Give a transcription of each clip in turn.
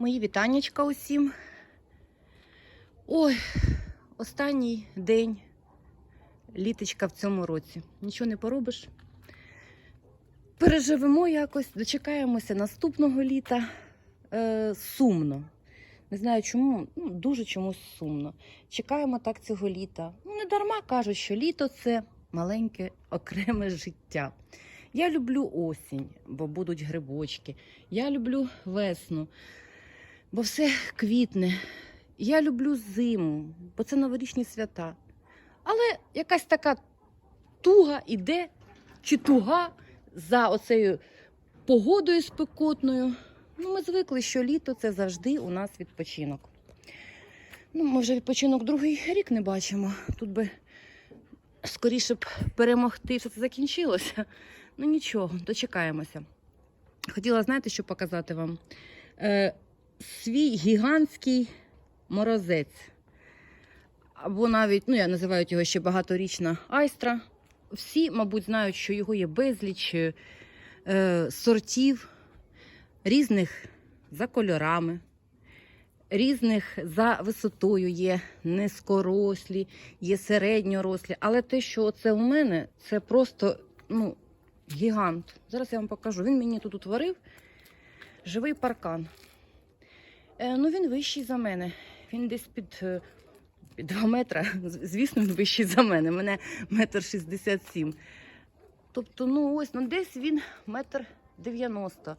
Мої вітаннячка усім. Ой, останній день літочка в цьому році. Нічого не поробиш. Переживемо якось, дочекаємося наступного літа. Е, сумно. Не знаю чому, ну, дуже чомусь сумно. Чекаємо так цього літа. Ну, не дарма кажуть, що літо це маленьке окреме життя. Я люблю осінь, бо будуть грибочки. Я люблю весну, бо все квітне. Я люблю зиму, бо це новорічні свята. Але якась така туга іде, чи туга за оцею погодою спекотною. Ну, ми звикли, що літо це завжди у нас відпочинок. Ну, ми вже відпочинок другий рік не бачимо. Тут би скоріше б перемогти, що це закінчилося. Ну нічого, дочекаємося. Хотіла, знаєте, що показати вам? Е, свій гігантський морозець. Або навіть, ну я називаю його ще багаторічна айстра. Всі, мабуть, знають, що його є безліч е, сортів, різних за кольорами, різних за висотою є низькорослі, є середньорослі. Але те, що це у мене, це просто ну, гігант. Зараз я вам покажу. Він мені тут утворив живий паркан. Е, ну, він вищий за мене. Він десь під, е, під 2 метра. Звісно, він вищий за мене. Мене метр шістдесят сім. Тобто, ну ось, ну десь він метр дев'яносто.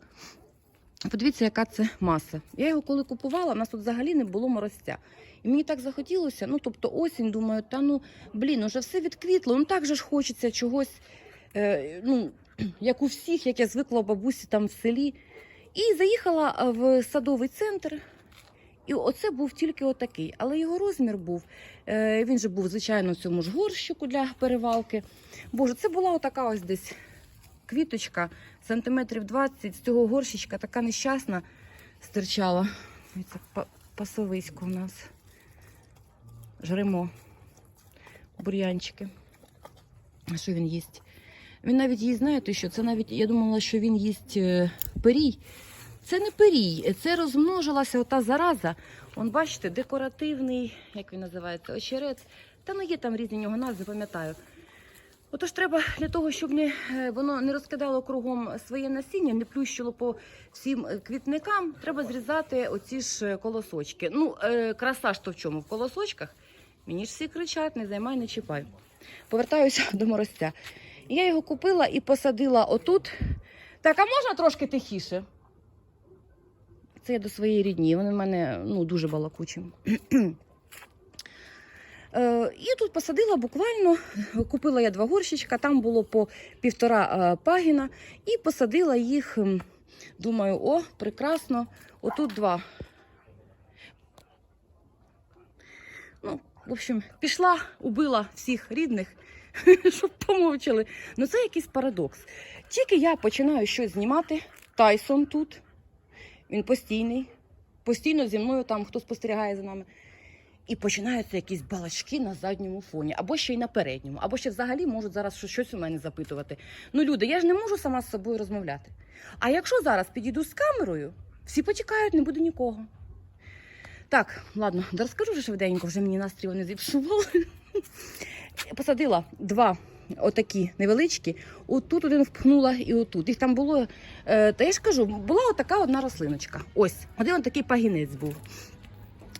Подивіться, яка це маса. Я його коли купувала, у нас тут взагалі не було морозця. І мені так захотілося, ну тобто осінь, думаю, та ну блін, уже все відквітло, ну так же ж хочеться чогось, е, ну, як у всіх, як я звикла у бабусі там в селі. І заїхала е, в садовий центр. І оце був тільки отакий. Але його розмір був. Е, він же був, звичайно, в цьому ж горщику для перевалки. Боже, це була отака ось десь квіточка, сантиметрів 20 з цього горщичка, така нещасна стирчала. Це пасовисько у нас. Жремо. Бур'янчики. А що він їсть? Він навіть їсть, знаєте, що це навіть, я думала, що він їсть пирій. Це не пирій, це розмножилася ота зараза. Он, бачите, декоративний, як він називається, очерець. Та ну є там різні нього назви, пам'ятаю. Отож, треба для того, щоб не, е, воно не розкидало кругом своє насіння, не плющило по всім е, квітникам, треба зрізати оці ж е, колосочки. Ну, краса ж то в чому? В колосочках. Мені ж всі кричать, не займай, не чіпай. Повертаюся до морозця. Я його купила і посадила отут. Так, а можна трошки тихіше? Це я до своєї рідні. Вони в мене ну, дуже балакучі. Е, І тут посадила буквально, купила я два горщичка, там було по півтора е, пагіна, і посадила їх. Думаю, о, прекрасно. Отут два. Ну, в общем, пішла, убила всіх рідних, щоб помовчали. Ну це якийсь парадокс. Тільки я починаю щось знімати. Тайсон тут. Він постійний, постійно зі мною там хто спостерігає за нами. І починаються якісь балачки на задньому фоні, або ще й на передньому, або ще взагалі можуть зараз щось у мене запитувати. Ну, люди, я ж не можу сама з собою розмовляти. А якщо зараз підійду з камерою, всі почекають, не буде нікого. Так, ладно, розкажу вже швиденько, вже мені настрій вони зіпсували. Посадила два отакі невеличкі. Отут один впхнула і отут. Їх там було, е, та я ж кажу, була отака одна рослиночка. Ось, один такий пагінець був.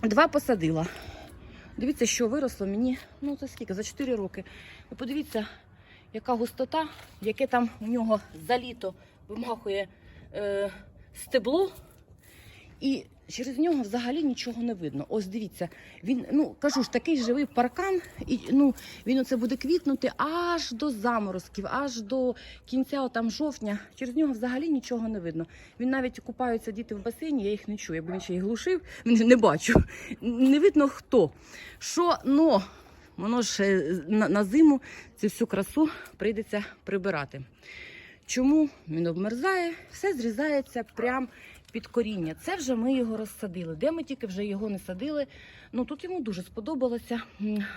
Два посадила. Дивіться, що виросло мені, ну це скільки, за 4 роки. Ви подивіться, яка густота, яке там у нього за літо вимахує е, стебло. І через нього взагалі нічого не видно. Ось дивіться, він, ну кажу ж, такий живий паркан, і ну він оце буде квітнути аж до заморозків, аж до кінця там жовтня. Через нього взагалі нічого не видно. Він навіть купаються діти в басейні, я їх не чую. Якби він ще їх глушив, не бачу. Не видно хто. Що, но воно ж е, на, на зиму цю всю красу прийдеться прибирати. Чому він обмерзає? Все зрізається прямо під коріння. Це вже ми його розсадили. Де ми тільки вже його не садили. Ну тут йому дуже сподобалося.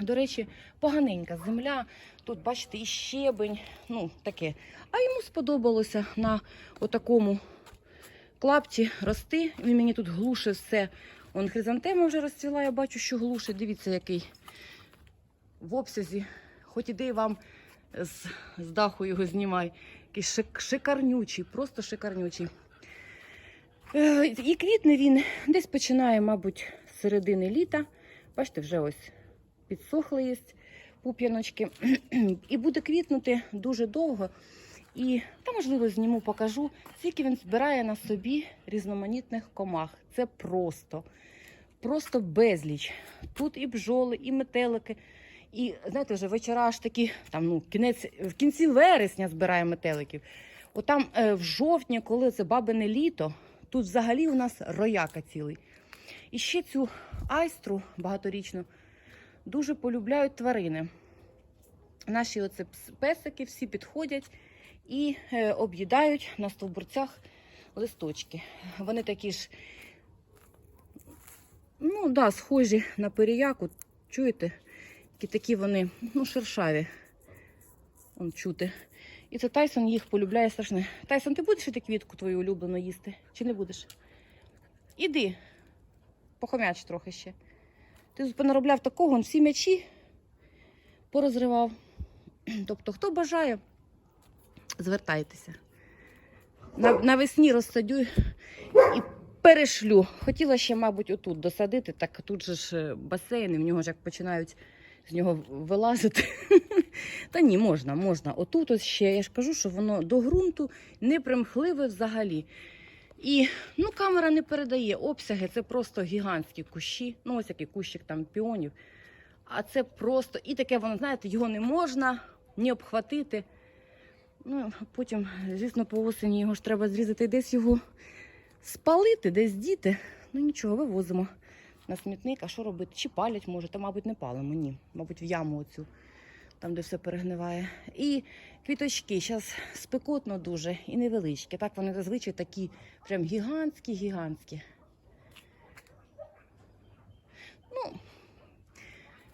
До речі, поганенька земля. Тут, бачите, і щебень, ну таке. А йому сподобалося на отакому клапті рости. Він мені тут глушить все. Он хризантема вже розцвіла, я бачу, що глушить. Дивіться, який в обсязі. Хоч іди вам з, з даху його знімай. Який шик, шикарнючий, просто шикарнючий. Е, І квітне він десь починає, мабуть, з середини літа. Бачите, вже ось підсохли є пуп'яночки. І буде квітнути дуже довго. І та, можливо, зніму, покажу, скільки він збирає на собі різноманітних комах. Це просто, просто безліч. Тут і бджоли, і метелики. І знаєте, вже вечора аж такі, там, ну, кінець, в кінці вересня збирає метеликів. Отам е, в жовтні, коли це бабине літо, тут взагалі у нас рояка цілий. І ще цю айстру багаторічну дуже полюбляють тварини. Наші оце песики всі підходять і е, об'їдають на стовбурцях листочки. Вони такі ж, ну да, схожі на періяку. Чуєте? Які такі вони, ну, шершаві. Он чути. І це Тайсон їх полюбляє страшне. Тайсон, ти будеш іти квітку твою улюблену їсти? Чи не будеш? Іди, похомяч трохи ще. Ти понаробляв такого, всі м'ячі порозривав. Тобто, хто бажає, звертайтеся. На, навесні розсадю і перешлю. Хотіла ще, мабуть, отут досадити, так тут же ж е, басейни, в нього ж як починають з нього вилазити. Та ні, можна, можна. Отут ось ще, я ж кажу, що воно до ґрунту не примхливе взагалі. І ну, камера не передає обсяги, це просто гігантські кущі. Ну, ось який кущик там піонів. А це просто, і таке воно, знаєте, його не можна ні обхватити. Ну, потім, звісно, по осені його ж треба зрізати, десь його спалити, десь діти. Ну нічого, вивозимо на смітник. А що робити? Чи палять може, та, мабуть, не палимо, ні. Мабуть, в яму оцю, там, де все перегниває. І квіточки, зараз спекотно дуже і невеличкі. Так вони зазвичай такі прям гігантські, гігантські. Ну,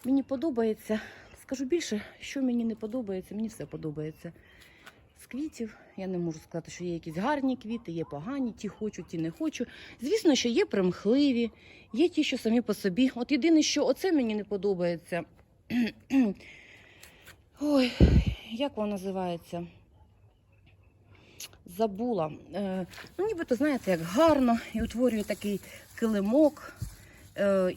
мені подобається. Скажу більше, що мені не подобається, мені все подобається. Квітів я не можу сказати, що є якісь гарні квіти, є погані, ті хочу, ті не хочу. Звісно, що є примхливі, є ті, що самі по собі. От єдине, що оце мені не подобається. Ой, як воно називається? Забула. Е, ну, нібито, знаєте, як гарно і утворює такий килимок,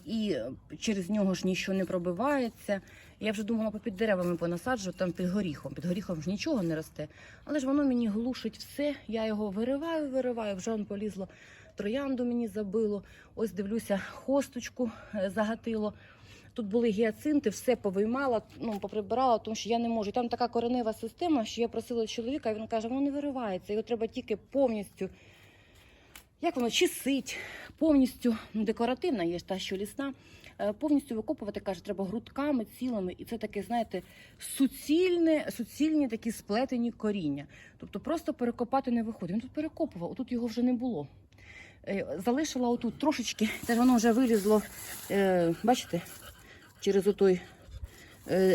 і через нього ж нічого не пробивається. Я вже думала попід деревами понасаджу, там під горіхом. Під горіхом ж нічого не росте. Але ж воно мені глушить все. Я його вириваю, вириваю, вже он полізло. Троянду мені забило. Ось дивлюся, хосточку е, загатило. Тут були гіацинти, все повиймала, ну, поприбирала, тому що я не можу. Там така коренева система, що я просила чоловіка, він каже, воно не виривається. Його треба тільки повністю, як воно, чистить, повністю ну, декоративна є та, що лісна. е, Повністю викопувати, каже, треба грудками цілими, і це таке, знаєте, суцільне, суцільні такі сплетені коріння. Тобто просто перекопати не виходить. Він тут перекопував, тут його вже не було. Е, Залишила отут трошечки, це воно вже вилізло, е, бачите, через отой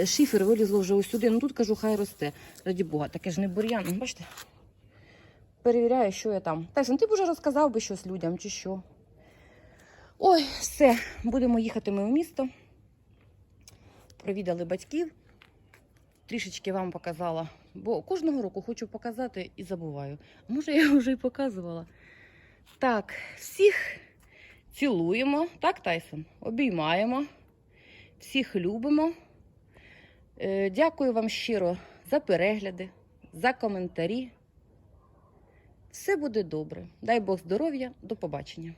шифер вилізло вже ось сюди. Ну тут кажу, хай росте. Раді Бога, таке ж не бур'ян. Бачите? Перевіряю, що я там. Так, ну ти б вже розказав би щось людям чи що. Ой, все, будемо їхати ми в місто. Провідали батьків. Трішечки вам показала, бо кожного року хочу показати і забуваю. Може, я вже і показувала. Так, всіх цілуємо, так, Тайсон? Обіймаємо, всіх любимо. Е, Дякую вам щиро за перегляди, за коментарі. Все буде добре. Дай Бог здоров'я, до побачення.